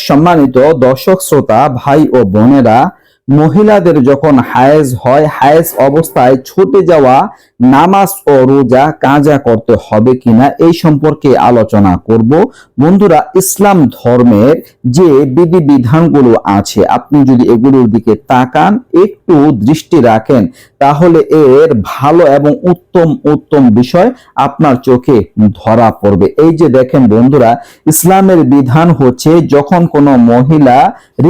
সম্মানিত দর্শক শ্রোতা ভাই ও বোনেরা মহিলাদের যখন হায়েজ হয়, হায়েজ অবস্থায় ছুটে যাওয়া, নামাজ ও রোজা কাজা করতে হবে কিনা এই সম্পর্কে আলোচনা করব। বন্ধুরা, ইসলাম ধর্মের যে বিধি বিধানগুলো আছে, আপনি যদি এগুলোর দিকে তাকান, একটু দৃষ্টি রাখেন, তাহলে এর ভালো এবং উত্তম উত্তম বিষয় আপনার চোখে ধরা পড়বে। এই যে দেখেন বন্ধুরা, ইসলামের বিধান হচ্ছে যখন কোনো মহিলা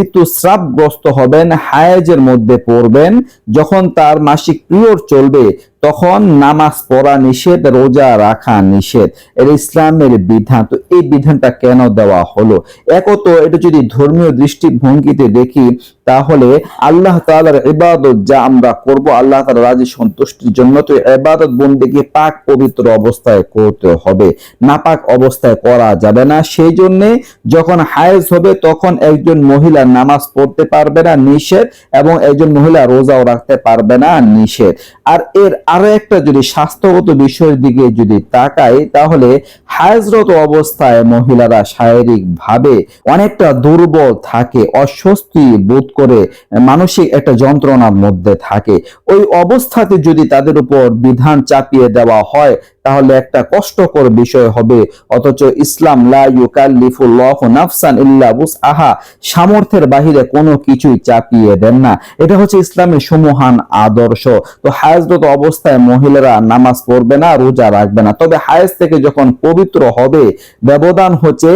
ঋতুস্রাবগ্রস্ত হবেন হায়েজের মধ্যে পড়বেন যখন তার মাসিক পিরিয়ড চলবে তখন নামাজ পড়া নিষেধ, রোজা রাখা নিষেধ। এর ইসলামের বিধান। তো এই বিধানটা কেন দেওয়া হলো? একত এটা যদি ধর্মীয় দৃষ্টিভঙ্গিতে দেখি, তাহলে আল্লাহ তাআলার ইবাদত যা আমরা করব, আল্লাহ তাআলা রাজি সন্তুষ্টির জন্য তো ইবাদত বন্দেগী পাক পবিত্র অবস্থায় করতে হবে। নাপাক অবস্থায় করা যাবে না। সেই জন্য যখন হায়েজ হবে, তখন একজন মহিলা নামাজ পড়তে পারবে না নিষেধ, এবং একজন মহিলা রোজাও রাখতে পারবে না নিষেধ। আর এর আরও একটা যদি স্বাস্থ্যগত বিষয়ের দিকে যদি তাকাই, তাহলে হায়াজরত অবস্থায় মহিলারা শারীরিক ভাবে অনেকটা দুর্বল থাকে, অস্বস্তি বোধ করে, মানসিক একটা যন্ত্রণার মধ্যে থাকে। ওই অবস্থাতে যদি তাদের উপর বিধান চাপিয়ে দেওয়া হয়, তাহলে একটা কষ্টকর বিষয় হবে। অথচ ইসলাম লা ইউকাল্লিফুল্লাহু নাফসান ইল্লা বুসআহা সামর্থ্যের বাহিরে কোনো কিছুই চাপিয়ে দেন না। এটা হচ্ছে ইসলামের সমহান আদর্শ। তো হায়াজরত অবস্থায় মহিলারা নামাজ পড়বে না, রোজা রাখবে না। তবে হায়েজ থেকে যখন পবিত্র হবে, ব্যবধান হচ্ছে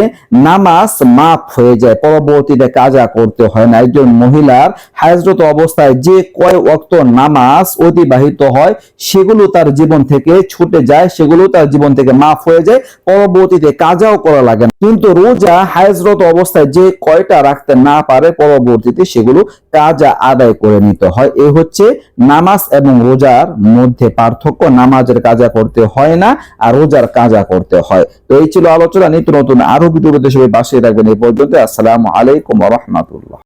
নামাজ মাফ হয়ে যায়, পরবর্তীতে কাজা করতে হয় না। একজন মহিলার হায়াজরত অবস্থায় যে কয় ওয়াক্ত নামাজ অতিবাহিত হয়, সেগুলো তার জীবন থেকে ছুটে যায়, সেগুলো তার জীবন থেকে মাফ হয়ে যায়, পরবর্তীতে কাজাও করা লাগে না। কিন্তু রোজা হায়াজরত অবস্থায় যে কয়টা রাখতে না পারে, পরবর্তীতে সেগুলো কাজা আদায় করে নিতে হয়। এ হচ্ছে নামাজ এবং রোজার মধ্যে পার্থক্য নামাজের কাজা করতে হয় না আর রোজার কাজা করতে হয়। তো এই ছিল আলোচনা। নিত্য নতুন আরও ভিডিও সবাই বাসিয়ে রাখবেন এই পর্যন্ত। আসসালামু আলাইকুম রহমতুল্লাহ।